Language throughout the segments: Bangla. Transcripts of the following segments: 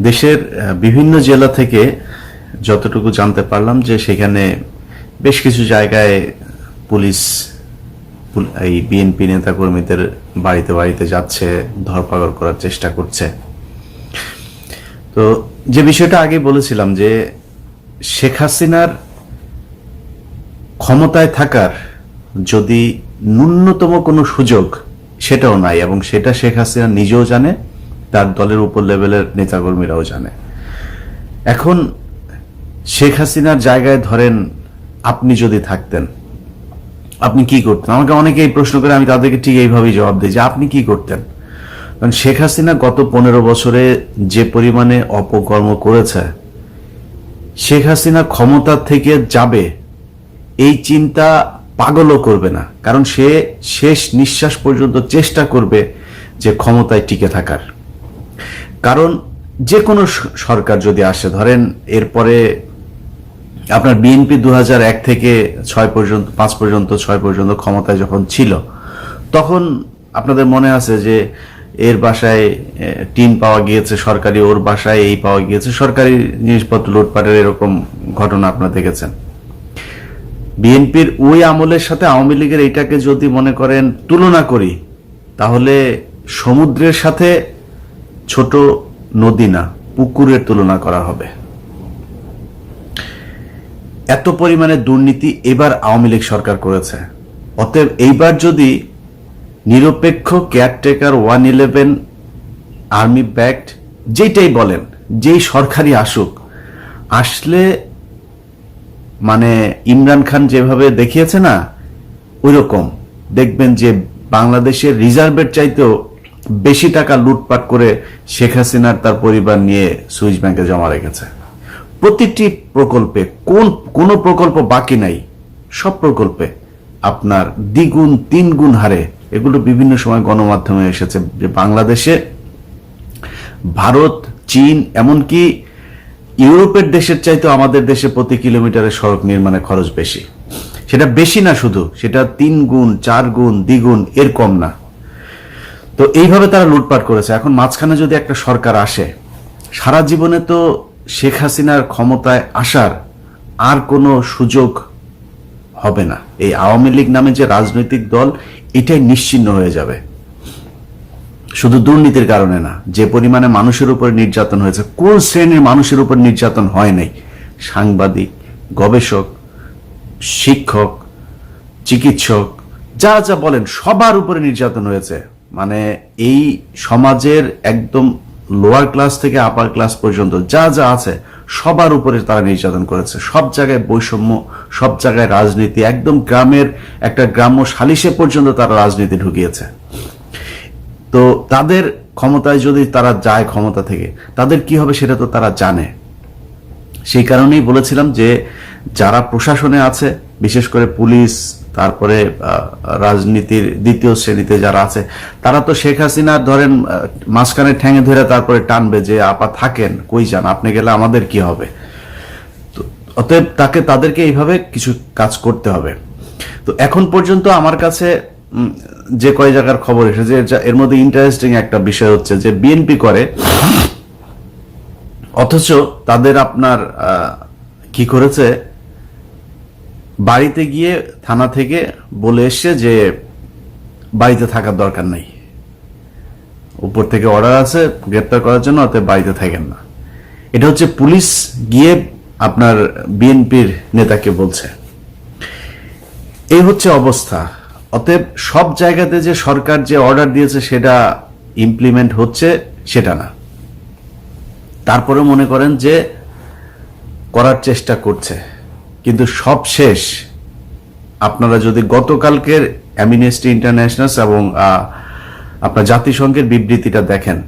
দেশের বিভিন্ন জেলা থেকে যতটুকু জানতে পারলাম যে সেখানে বেশ কিছু জায়গায় পুলিশ এই বিএনপি নেতাকর্মীদের বাড়িতে বাড়িতে যাচ্ছে, ধরপাকড় করার চেষ্টা করছে। তো যে বিষয়টা আগে বলেছিলাম যে শেখ হাসিনার ক্ষমতায় থাকার যদি ন্যূনতম কোনো সুযোগ সেটাও নাই এবং সেটা শেখ হাসিনা নিজেও জানে তার দলের উপর লেভেলের নেতাকর্মীরাও জানে। এখন শেখ হাসিনার জায়গায় ধরেন আপনি যদি থাকতেন, আপনি কি করতেন? আমাকে অনেকে এই প্রশ্ন করে, আমি তাদেরকে ঠিক এইভাবেই জবাব দিই যে আপনি কি করতেন? কারণ শেখ হাসিনা গত পনেরো বছরে যে পরিমাণে অপকর্ম করেছে, শেখ হাসিনা ক্ষমতা থেকে যাবে, এই চিন্তা পাগলও করবে না। কারণ সে শেষ নিঃশ্বাস পর্যন্ত চেষ্টা করবে যে ক্ষমতায় টিকে থাকার। যে কোনো সরকার যদি আসে, ধরেন এরপরে আপনার বিএনপি দু থেকে ছয় পর্যন্ত, পাঁচ পর্যন্ত, ছয় পর্যন্ত ক্ষমতায় যখন ছিল, তখন আপনাদের মনে আছে যে এর বাসায় টিন পাওয়া গিয়েছে সরকারি, ওর বাসায় এই পাওয়া গিয়েছে সরকারি জিনিসপত্র লুটপাটের এরকম ঘটনা আপনারা দেখেছেন। বিএনপির ওই আমলের সাথে আওয়ামী লীগের এইটাকে যদি মনে করেন তুলনা করি, তাহলে সমুদ্রের সাথে ছোট নদী না, পুকুরের তুলনা করা হবে। এত পরিমাণে দুর্নীতি এবার আওয়ামী লীগ সরকার করেছে। অতএব এইবার যদি নিরপেক্ষ caretaker one eleven army backed যেটাই বলেন, যেই সরকারি আসুক, আসলে মানে ইমরান খান যেভাবে দেখিয়েছে না ওই রকম দেখবেন যে বাংলাদেশের রিজার্ভের চাইতেও বেশি টাকা লুটপাট করে শেখ হাসিনার তার পরিবার নিয়ে সুইস ব্যাংকে জমা রেখেছে। প্রতিটি প্রকল্পে কোন, কোনো প্রকল্প বাকি নাই। সব প্রকল্পে আপনার দ্বিগুণ তিন গুণ হারে, এগুলো বিভিন্ন সময় গণমাধ্যমে এসেছে যে বাংলাদেশে, ভারত, চীন, এমনকি ইউরোপের দেশের চাইতেও আমাদের দেশে প্রতি কিলোমিটারে সড়ক নির্মাণে খরচ বেশি। সেটা বেশি না শুধু, সেটা তিন গুণ চার গুণ দ্বিগুণ, এর কম না। তো এইভাবে তারা লুটপাট করেছে। এখন মাঝখানে যদি একটা সরকার আসে, সারা জীবনে তো শেখ হাসিনার ক্ষমতায় আসার আর কোনো সুযোগ হবে না। এই আওয়ামী লীগ নামে যে রাজনৈতিক দল, এটাই নিশ্চিহ্ন হয়ে যাবে। শুধু দুর্নীতির কারণে না, যে পরিমাণে মানুষের উপর নির্যাতন হয়েছে, কোন শ্রেণির মানুষের উপর নির্যাতন হয় নাই? সাংবাদিক, গবেষক, শিক্ষক, চিকিৎসক, যা যা বলেন, সবার উপরে নির্যাতন হয়েছে। মানে এই সমাজের একদম লোয়ার ক্লাস থেকে আপার ক্লাস পর্যন্ত যা যা আছে, সবার উপরে তারা নির্যাতন করেছে। সব জায়গায় বৈষম্য, সব জায়গায় রাজনীতি, একদম গ্রামের একটা গ্রাম্য সালিশে পর্যন্ত তারা রাজনীতি ঢুকিয়েছে। তো তাদের ক্ষমতায় যদি তারা যায় ক্ষমতা থেকে, তাদের কি হবে সেটা তো তারা জানে। সেই কারণেই বলেছিলাম যে যারা প্রশাসনে আছে, বিশেষ করে পুলিশ তারপরে রাজনীতির দ্বিতীয় শ্রেণীতে যারা আছে, তারা তো শেখ হাসিনা ধরেন মাঝখানে ঠ্যাঙে ধরে তারপরে টানবে যে, আপা থাকেন, কই যান, আপনি গেলে আমাদের কি হবে? অতএব তাকে, তাদেরকে এইভাবে কিছু কাজ করতে হবে। তো এখন পর্যন্ত আমার কাছে যে কয় জায়গার খবর এসেছে, এর মধ্যে ইন্টারেস্টিং একটা বিষয় হচ্ছে যে, বিএনপি করে, অথচ তাদের আপনার কি করেছে? বাড়িতে গিয়ে থানা থেকে বলে এসছে যে বাড়িতে থাকার দরকার নাই। উপর থেকে অর্ডার আছে, গ্রেপ্তার করার জন্য, অতএব বাড়িতে থাকেন না। এটা হচ্ছে পুলিশ গিয়ে আপনার বিএনপির নেতাকে বলছে। এই হচ্ছে অবস্থা। অতএব সব জায়গাতে যে সরকার যে অর্ডার দিয়েছে সেটা ইমপ্লিমেন্ট হচ্ছে, সেটা না। তারপরে মনে করেন যে করার চেষ্টা করছে। কিন্তু সব শেষ। আপনারা যদি গতকালকের অ্যামিনেস্টি ইন্টারন্যাশনাল এবং আপনার জাতিসংঘের বিবৃতিটা দেখেন,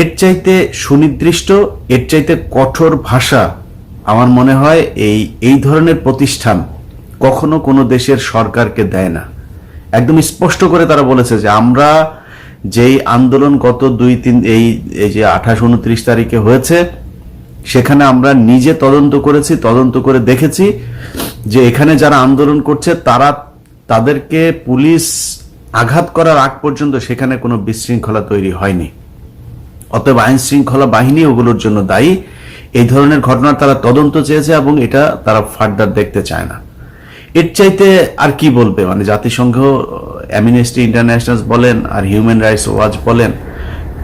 এর চাইতে সুনির্দিষ্ট, এর চাইতে কঠোর ভাষা আমার মনে হয় এই এই ধরনের প্রতিষ্ঠান কখনো কোনো দেশের সরকারকে দেয় না। একদম স্পষ্ট করে তারা বলেছে যে আমরা যেই আন্দোলন গত দুই, তিন এই যে আঠাশ, উনত্রিশ তারিখে হয়েছে সেখানে আমরা নিজে তদন্ত করেছি, তদন্ত করে দেখেছি যে এখানে যারা আন্দোলন করছে, তারা তাদেরকে পুলিশ আঘাত করার আগ পর্যন্ত সেখানে কোনো বিশৃঙ্খলা তৈরি হয়নি। অতএব আইন শৃঙ্খলা বাহিনী ওগুলোর জন্য দায়ী। এই ধরনের ঘটনা তারা তদন্ত চেয়েছে এবং এটা তারা ফার্দার দেখতে চায় না। এর চাইতে আর কি বলবে? মানে জাতিসংঘ, অ্যামনেস্টি ইন্টারন্যাশনাল বলেন আর হিউম্যান রাইটস ওয়াচ বলেন,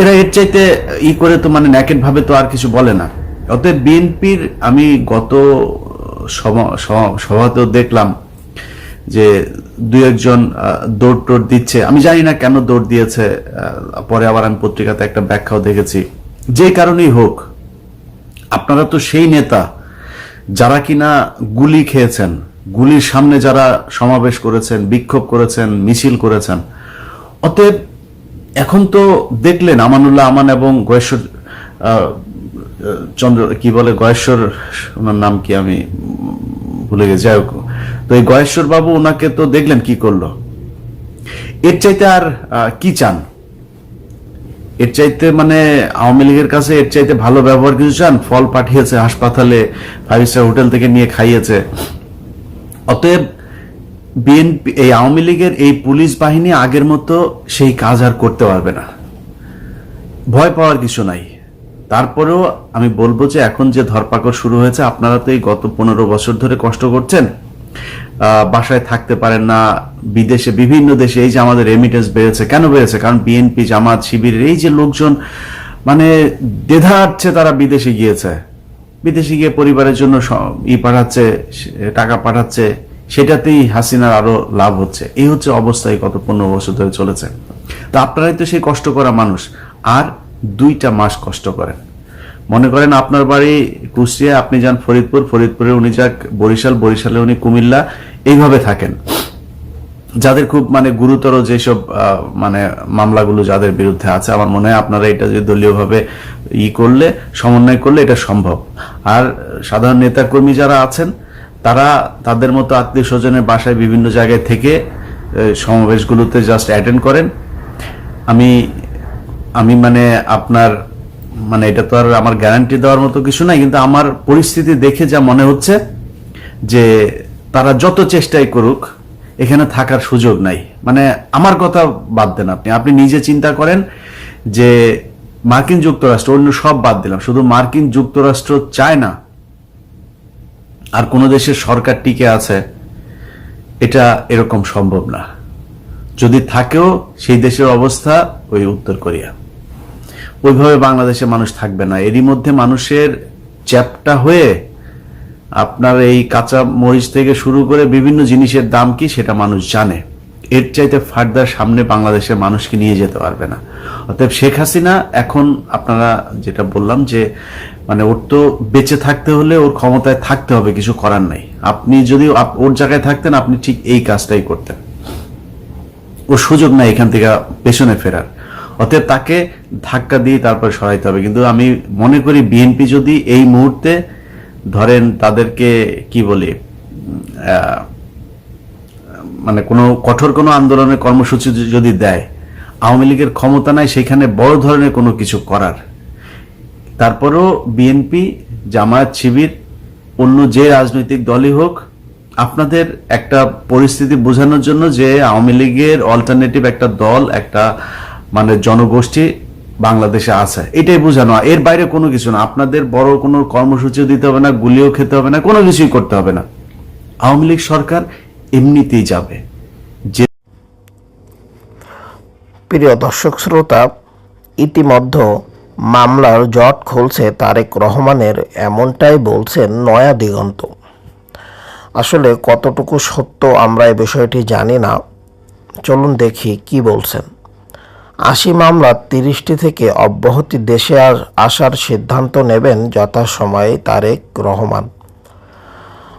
এরা এর চাইতে ই করে তো মানে ন্যাকেট ভাবে তো আর কিছু বলে না। অতএব বিএনপির আমি গত সভা- সভা- সভাতেও দেখলাম যে দু একজন দৌড় টোড় দিচ্ছে। আমি জানি না কেন দৌড় দিয়েছে পরে আবার আমি পত্রিকাতে একটা ব্যাখ্যাও দেখেছি। যে কারণেই হোক, আপনারা তো সেই নেতা যারা কিনা গুলি খেয়েছেন, গুলির সামনে যারা সমাবেশ করেছেন, বিক্ষোভ করেছেন, মিছিল করেছেন, অতএব এখন তো দেখলেন আমানুল্লাহ আমান এবং গয়েশ্বর চন্দ্র কি বলে, গয়েশ্বর, ওনার নাম কি আমি ভুলে গেছি, যাই হোক। তো এই গয়েশ্বর বাবু ওনাকে তো দেখলেন, কি করল? এর চাইতে আর কি চান? এর চাইতে মানে আওয়ামী লীগের কাছে এর চাইতে ভালো ব্যবহার কিছু চান? ফল পাঠিয়েছে হাসপাতালে ফাইভ স্টার হোটেল থেকে নিয়ে খাইয়েছে। অতএব বিএনপি, এই আওয়ামী লীগের এই পুলিশ বাহিনী আগের মতো সেই কাজ আর করতে পারবে না। ভয় পাওয়ার কিছু নাই। তারপরেও আমি বলব যে এখন যে ধরপাকড় শুরু হয়েছে, আপনারা তো এই গত পনেরো বছর ধরে কষ্ট করছেন। বাসায় থাকতে পারেন না, বিদেশে, বিভিন্ন দেশে এই যে আমাদের রেমিটেন্স বেড়েছে। কেন বেড়েছে? কারণ বিএনপি জামাত, শিবিরের এই যে লোকজন মানে দ্বেধাচ্ছে তারা বিদেশে গিয়েছে। বিদেশে গিয়ে পরিবারের জন্য ই পাঠাচ্ছে টাকা পাঠাচ্ছে, সেটাতেই হাসিনার আরও লাভ হচ্ছে। এই হচ্ছে অবস্থা এই গত পনেরো বছর ধরে চলেছে। তো আপনারাই তো সেই কষ্ট করা মানুষ। আর দুইটা মাস কষ্ট করেন। মনে করেন আপনার বাড়ি কুষ্টিয়া আপনি যান ফরিদপুর, ফরিদপুরে উনি যাক, বরিশাল, বরিশালে উনি কুমিল্লা, এইভাবে থাকেন। যাদের খুব মানে গুরুতর যেসব মানে মামলাগুলো যাদের বিরুদ্ধে আছে, আমার মনে হয় আপনারা এটা যদি দলীয়ভাবে ই করলে, সমন্বয় করলে এটা সম্ভব। আর সাধারণ নেতাকর্মী যারা আছেন, তারা তাদের মতো আত্মীয় স্বজনের বাসায় বিভিন্ন জায়গায় থেকে সমাবেশগুলোতে জাস্ট অ্যাটেন্ড করেন। আমি আমি মানে আপনার মানে এটা তো আর আমার গ্যারান্টি দেওয়ার মতো কিছু নাই, কিন্তু আমার পরিস্থিতি দেখে যা মনে হচ্ছে যে তারা যত চেষ্টাই করুক, এখানে থাকার সুযোগ নাই। মানে আমার কথা বাদ দেন আপনি। আপনি নিজে চিন্তা করেন যে মার্কিন যুক্তরাষ্ট্র, অন্য সব বাদ দিলাম, শুধু মার্কিন যুক্তরাষ্ট্র চায় না, আর কোন দেশের সরকার টিকে আছে, এটা এরকম সম্ভব না। যদি থাকেও সেই দেশের অবস্থা, ওই উত্তর কোরিয়া। ওইভাবে বাংলাদেশে মানুষ থাকবে না। এরই মধ্যে মানুষের চ্যাপটা হয়ে আপনার এই কাঁচা মরিচ থেকে শুরু করে বিভিন্ন জিনিসের দাম কি সেটা মানুষ জানে। এর চাইতে ফার্দার সামনে বাংলাদেশের মানুষকে নিয়ে যেতে পারবে না। অতএব শেখ হাসিনা এখন আপনারা যেটা বললাম যে মানে ওর তো বেঁচে থাকতে হলে ওর ক্ষমতায় থাকতে হবে, কিছু করার নাই। আপনি যদি ওর জায়গায় থাকতেন, আপনি ঠিক এই কাজটাই করতেন। ওর সুযোগ নাই এখান থেকে পেছনে ফেরার। অতএব তাকে ধাক্কা দিয়ে তারপর সরাইতে হবে। কিন্তু আমি মনে করি বিএনপি যদি এই মুহূর্তে ধরেন তাদেরকে কি বলি মানে কোনো কঠোর কোনো আন্দোলনের কর্মসূচি যদি দেয়, আওয়ামী লীগের ক্ষমতা নাই, সেখানে বড় ধরনের কোনো কিছু করার। তারপরেও বিএনপি, জামায়াত শিবির, অন্য যে রাজনৈতিক দলই হোক, আপনাদের একটা পরিস্থিতি বোঝানোর জন্য যে আওয়ামী লীগের অল্টারনেটিভ একটা দল, একটা মানে জনগোষ্ঠী বাংলাদেশে আছে। এটাই বোঝানো এর বাইরে কোনো কিছু না। আপনাদের বড় কোনো কর্মসূচিও দিতে হবে না, গুলিও খেতে হবে না, কোনো কিছুই করতে হবে না। আওয়ামী লীগ সরকার এমনিতেই যাবে। যে প্রিয় দর্শক শ্রোতা, ইতিমধ্যে মামলার জট খুলছে তারেক রহমানের, এমনটাই বলছেন নয়া দিগন্ত। আসলে কতটুকু সত্য আমরা এই বিষয়টি জানি না। চলুন দেখি কি বলছেন। আশি মামলার তিরিশটি থেকে অব্যাহতি দেশে আসার সিদ্ধান্ত নেবেন যথাসময়ে তারেক রহমান।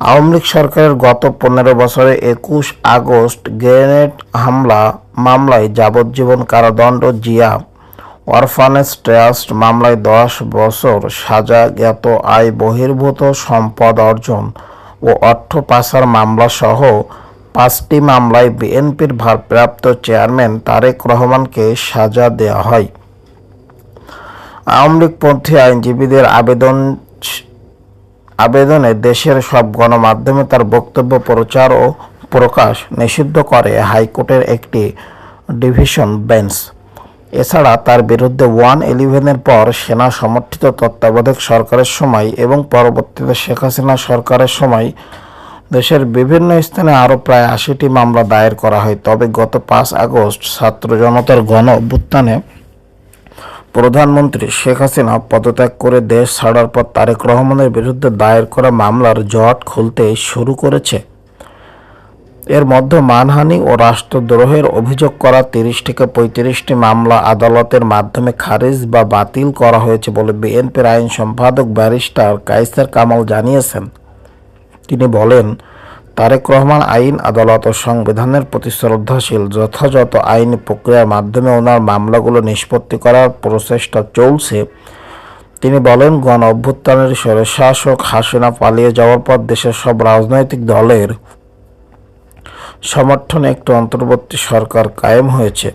আওয়ামী লীগ সরকারের গত পনেরো বছরে একুশ আগস্ট গ্রেনেড হামলা মামলায় যাবজ্জীবন কারাদণ্ড, জিয়া অরফানেজ ট্রাস্ট মামলায় দশ বছর সাজা জ্ঞাত আয় বহির্ভূত সম্পদ অর্জন ও অর্থ পাচার মামলা সহ পাঁচটি মামলায় বিএনপির ভারপ্রাপ্ত চেয়ারম্যান তারেক রহমানকে সাজা দেওয়া হয়। আওয়ামী লীগপন্থী আইনজীবীদের আবেদন আবেদনে দেশের সব গণমাধ্যমে তার বক্তব্য, প্রচার ও প্রকাশ নিষিদ্ধ করে হাইকোর্টের একটি ডিভিশন বেঞ্চ। এছাড়া তার বিরুদ্ধে ওয়ান ইলেভেনের পর সেনা সমর্থিত তত্ত্বাবধায়ক সরকারের সময় এবং পরবর্তীতে শেখ হাসিনা সরকারের সময় দেশের বিভিন্ন স্থানে আরও প্রায় আশিটি মামলা দায়ের করা হয়। তবে গত পাঁচ আগস্ট ছাত্র জনতার গণ অভ্যুত্থানে প্রধানমন্ত্রী শেখ হাসিনা পদত্যাগ করে দেশ ছাড়ার পর তারেক রহমানের বিরুদ্ধে দায়ের করা মামলার জট খুলতে শুরু করেছে। এর মধ্যে মানহানি ও রাষ্ট্রদ্রোহের অভিযোগ করা তিরিশ থেকে পঁয়ত্রিশটি মামলা আদালতের মাধ্যমে খারিজ বা বাতিল করা হয়েছে বলে বিএনপির আইন সম্পাদক ব্যারিস্টার কাইসার কামাল জানিয়েছেন। তিনি বলেন, তারেক রহমান আইন, আদালত ও সংবিধানের প্রতি শ্রদ্ধাশীল। যথাযথ আইনি প্রক্রিয়ার মাধ্যমে ওনার মামলাগুলো নিষ্পত্তি করার প্রচেষ্টা চলছে। তিনি বলেন, গণ অভ্যুত্থানের স্বরে শাসক হাসিনা পালিয়ে যাওয়ার পর দেশের সব রাজনৈতিক দলের সমর্থনে একটি অন্তর্বর্তী সরকার কায়েম হয়েছে।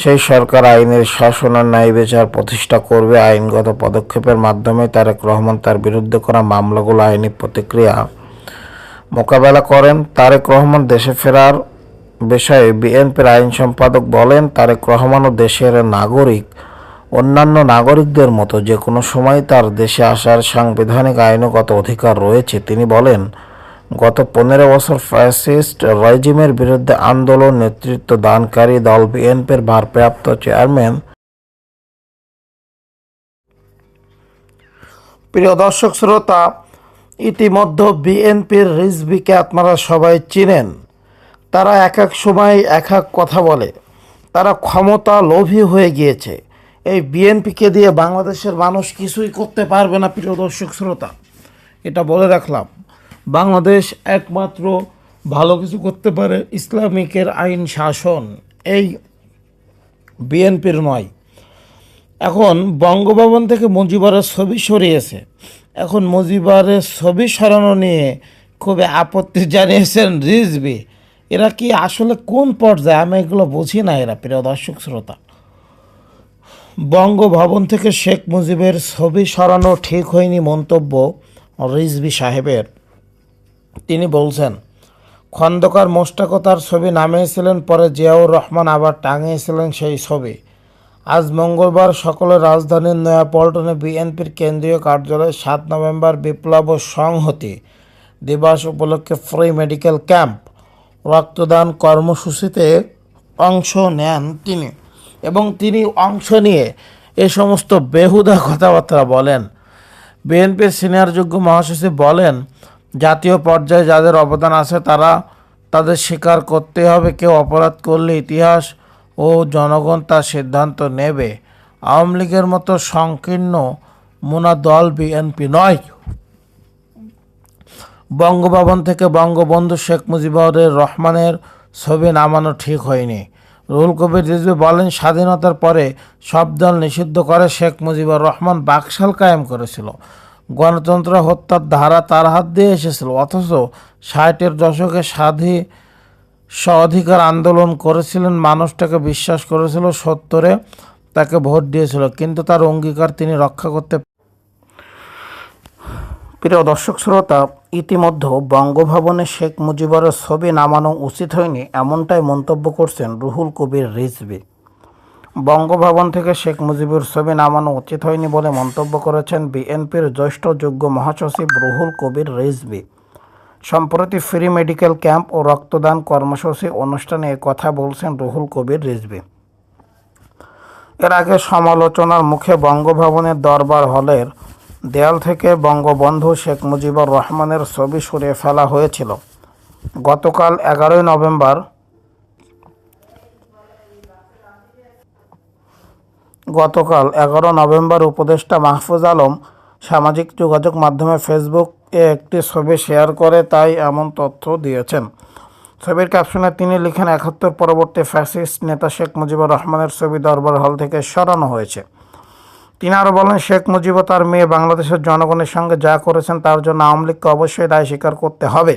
সেই সরকার আইনের শাসন ও ন্যায় বিচার প্রতিষ্ঠা করবে। আইনগত পদক্ষেপের মাধ্যমে তারেক রহমান তার বিরুদ্ধে করা মামলাগুলো আইনি প্রতিক্রিয়া মোকাবেলা করেন তারেক রহমান দেশে ফেরার বিষয়ে বিএনপির আইন সম্পাদক বলেন, তারেক রহমানও দেশের নাগরিক, অন্যান্য নাগরিকদের মতো যে কোনো সময় তার দেশে আসার সাংবিধানিক আইনগত অধিকার রয়েছে। তিনি বলেন, গত পনেরো বছর ফ্যাসিস্ট রেজিমের বিরুদ্ধে আন্দোলন নেতৃত্ব দানকারী দল বিএনপির ভারপ্রাপ্ত চেয়ারম্যান। প্রিয় দর্শক, শ্রোতা ইতিমধ্যে বিএনপির রিজবিকে আপনারা সবাই চিনেন। তারা এক এক সময় এক এক কথা বলে। তারা ক্ষমতা লোভী হয়ে গিয়েছে। এই বিএনপিকে দিয়ে বাংলাদেশের মানুষ কিছুই করতে পারবে না, প্রিয় দর্শক শ্রোতা। এটা বলে রাখলাম। বাংলাদেশ একমাত্র ভালো কিছু করতে পারে ইসলামিকের আইন শাসন। এই বিএনপির নয়। এখন বঙ্গভবন থেকে মুজিবরের ছবি সরিয়েছে। এখন মুজিবরের ছবি সরানো নিয়ে খুবই আপত্তি জানিয়েছেন রিজবি। এরা কি আসলে কোন পর্যায়ে? আমি এগুলো বুঝি না এরা, প্রিয় দর্শক শ্রোতা। বঙ্গভবন থেকে শেখ মুজিবের ছবি সরানো ঠিক হয়নি মন্তব্য রিজবি সাহেবের। তিনি বলছেন, খন্দকার মোস্তাকতার ছবি নামিয়েছিলেন, পরে জিয়াউর রহমান আবার টাঙিয়েছিলেন সেই ছবি। আজ মঙ্গলবার সকলে রাজধানীর নয়াপল্টনে বিএনপির কেন্দ্রীয় কার্যালয়ে সাত নভেম্বর বিপ্লব ও সংহতি দিবস উপলক্ষে ফ্রি মেডিকেল ক্যাম্প। রক্তদান কর্মসূচিতে অংশ নেন তিনি এবং তিনি অংশ নিয়ে এ সমস্ত বেহুদা কথাবার্তা বলেন। বিএনপির সিনিয়র যোগ্য মহাসচিব বলেন, জাতীয় পর্যায়ে যাদের অবদান আছে তারা তাদের স্বীকার করতে হবে, কেউ অপরাধ করলে ইতিহাস ও জনগণ তার সিদ্ধান্ত নেবে। আওয়ামী লীগের মতো সংকীর্ণ মোনা দল বিএনপি নয় বঙ্গভবন থেকে বঙ্গবন্ধু শেখ মুজিবুর রহমানের ছবি নামানো ঠিক হয়নি। রুহুল কবির রিজভি বলেন, স্বাধীনতার পরে সব দল নিষিদ্ধ করে শেখ মুজিবুর রহমান বাকশাল কায়েম করেছিল। গণতন্ত্র হত্যার ধারা তার হাত দিয়ে এসেছিল, অথচ ষাটের দশকে স্বাধী স্বাধিকার আন্দোলন করেছিলেন, মানুষটাকে বিশ্বাস করেছিল, সত্তরে তাকে ভোট দিয়েছিল, কিন্তু তার অঙ্গীকার তিনি রক্ষা করতে প্রিয় দর্শক শ্রোতা, ইতিমধ্যে বঙ্গভবনে শেখ মুজিবুরের ছবি নামানো উচিত হয়নি, এমনটাই মন্তব্য করছেন রুহুল কবির রিজভি। বঙ্গভবন থেকে শেখ মুজিবুর ছবি নামানো উচিত হয়নি বলে মন্তব্য করেছেন বিএনপির জ্যেষ্ঠ যোগ্য মহাসচিব রুহুল কবির রিজভি। সম্প্রতি ফ্রি মেডিকেল ক্যাম্প ও রক্তদান কর্মসূচি অনুষ্ঠানে কথা বলছেন রুহুল কবির রিজভি। এর আগে সমালোচনার মুখে বঙ্গভবনের দরবার হলের দেয়াল থেকে বঙ্গবন্ধু শেখ মুজিবুর রহমানের ছবি সরিয়ে ফেলা হয়েছিল। গতকাল এগারোই নভেম্বর গতকাল এগারো নভেম্বর উপদেষ্টা মাহফুজ আলম সামাজিক যোগাযোগ মাধ্যমে ফেসবুকে একটি ছবি শেয়ার করে তাই এমন তথ্য দিয়েছেন। ছবির ক্যাপশনে তিনি লিখেন, একাত্তর পরবর্তী ফ্যাসিস্ট নেতা শেখ মুজিবুর রহমানের ছবি দরবার হল থেকে সরানো হয়েছে। তিনি আরও বলেন, শেখ মুজিব তার মেয়ে বাংলাদেশের জনগণের সঙ্গে যা করেছেন তার জন্য আওয়ামী লীগকে অবশ্যই দায় স্বীকার করতে হবে।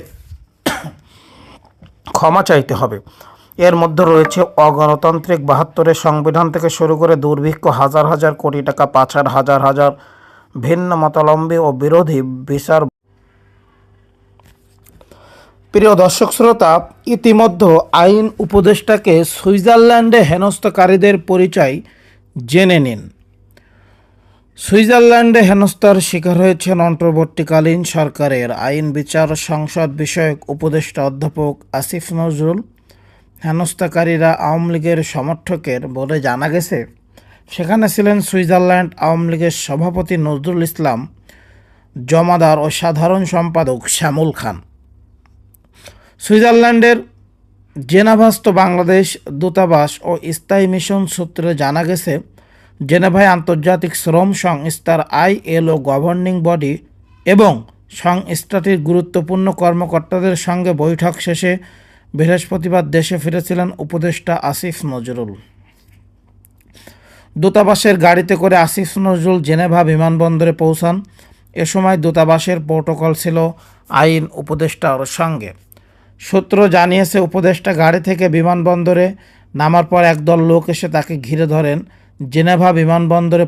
ক্ষমা চাইতে হবে। এর মধ্যে রয়েছে, অগণতান্ত্রিক বাহাত্তরের সংবিধান থেকে শুরু করে দুর্ভিক্ষ হাজার হাজার কোটি টাকা পাচার হাজার হাজার ভিন্ন মতাবলম্বী ও বিরোধী বিচার। প্রিয় দর্শক শ্রোতা, ইতিমধ্যে আইন উপদেষ্টাকে সুইজারল্যান্ডে হেনস্থকারীদের পরিচয় জেনে নিন। সুইজারল্যান্ডে হেনস্থার শিকার হয়েছেন অন্তর্বর্তীকালীন সরকারের আইন বিচার সংসদ বিষয়ক উপদেষ্টা অধ্যাপক আসিফ নজরুল। হেনস্থাকারীরা আওয়ামী লীগের সমর্থকের বলে জানা গেছে সেখানে ছিলেন সুইজারল্যান্ড আওয়ামী লীগের সভাপতি নজরুল ইসলাম, জমাদার ও সাধারণ সম্পাদক শ্যামুল খান। সুইজারল্যান্ডের জেনাভাস্ত বাংলাদেশ দূতাবাস ও স্থায়ী মিশন সূত্রে জানা গেছে, জেনেভায় আন্তর্জাতিক শ্রম সংস্থার আইএলও গভর্নিং বডি এবং সংস্থাটির গুরুত্বপূর্ণ কর্মকর্তাদের সঙ্গে বৈঠক শেষে বৃহস্পতিবার দেশে ফিরেছিলেন উপদেষ্টা আসিফ নজরুল। দূতাবাসের গাড়িতে করে আসিফ নজরুল জেনেভা বিমানবন্দরে পৌঁছান। এ সময় দূতাবাসের প্রোটোকল ছিল আইন উপদেষ্টার সঙ্গে। সূত্র জানিয়েছে, উপদেষ্টা গাড়ি থেকে বিমানবন্দরে নামার পর একদল লোক এসে তাকে ঘিরে ধরেন। জেনেভা বিমানবন্দরে